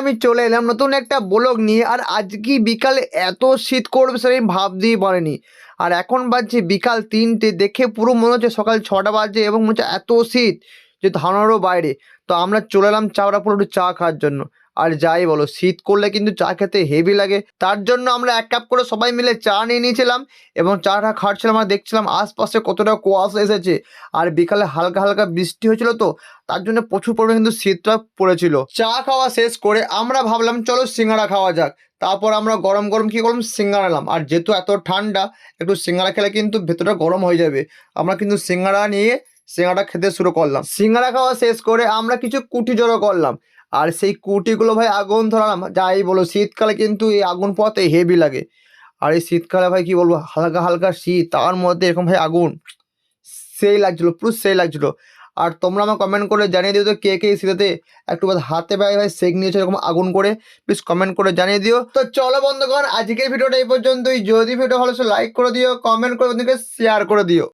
আমি চলে এলাম নতুন একটা ব্লগ নিয়ে, আর আজকে বিকাল এত শীত করবে সেটা আমি ভাবতেই পারিনি। আর এখন বাজছে বিকাল তিনটে, দেখে পুরো মনে হচ্ছে সকাল ছটা বাজে এবং মনে হচ্ছে এত শীত যে ধারণারও বাইরে। তো আমরা চলে এলাম চাওড়াপুর একটু চা খাওয়ার জন্য। আর যাই বলো, শীত করলে কিন্তু চা খেতে হেভি লাগে। তার জন্য আমরা এক কাপ করে সবাই মিলে চা নিয়ে নিয়েছিলাম এবং চাটা খাচ্ছিলাম। আর দেখছিলাম আশপাশে কতটা কুয়াশা এসেছে। আর বিকালে হালকা হালকা বৃষ্টি হয়েছিল তো, তার জন্য প্রচুর পরিমাণে কিন্তু শীতটা পড়েছিল। চা খাওয়া শেষ করে আমরা ভাবলাম, চলো সিঙ্গারা খাওয়া যাক। তারপর আমরা গরম গরম কি করলাম? সিঙ্গারা এলাম আর যেহেতু এত ঠান্ডা, একটু সিঙ্গারা খেলে কিন্তু ভেতরটা গরম হয়ে যাবে। আমরা কিন্তু সিঙ্গারা নিয়ে সিঙ্গারা খেতে শুরু করলাম। সিঙ্গারা খাওয়া শেষ করে আমরা কিছু কুটি জড়ো করলাম। আর সেই কুটিগুলো ভাই আগুন ধরালাম, যাই বলো, শীতকালে কিন্তু এই আগুন পথে হেভি লাগে। আর এই শীতকালে ভাই কি বলব, হালকা হালকা শীত, তার মধ্যে এরকম ভাই আগুন, সেই লাগছিল, পুরো সেই লাগছিল। আর তোমরা আমার কমেন্ট করে জানিয়ে দিও তো কে কে শীতেতে একটু বাদ হাতে ভাই ভাই সেক নিয়েছে এরকম আগুন করে প্লিজ কমেন্ট করে জানিয়ে দিও। তো চলো বন্ধুগণ, আজকের ভিডিওটা এই পর্যন্তই। যদি ভিডিও ভালো লাইক করে দিও কমেন্ট করে ওদিকে শেয়ার করে দিও।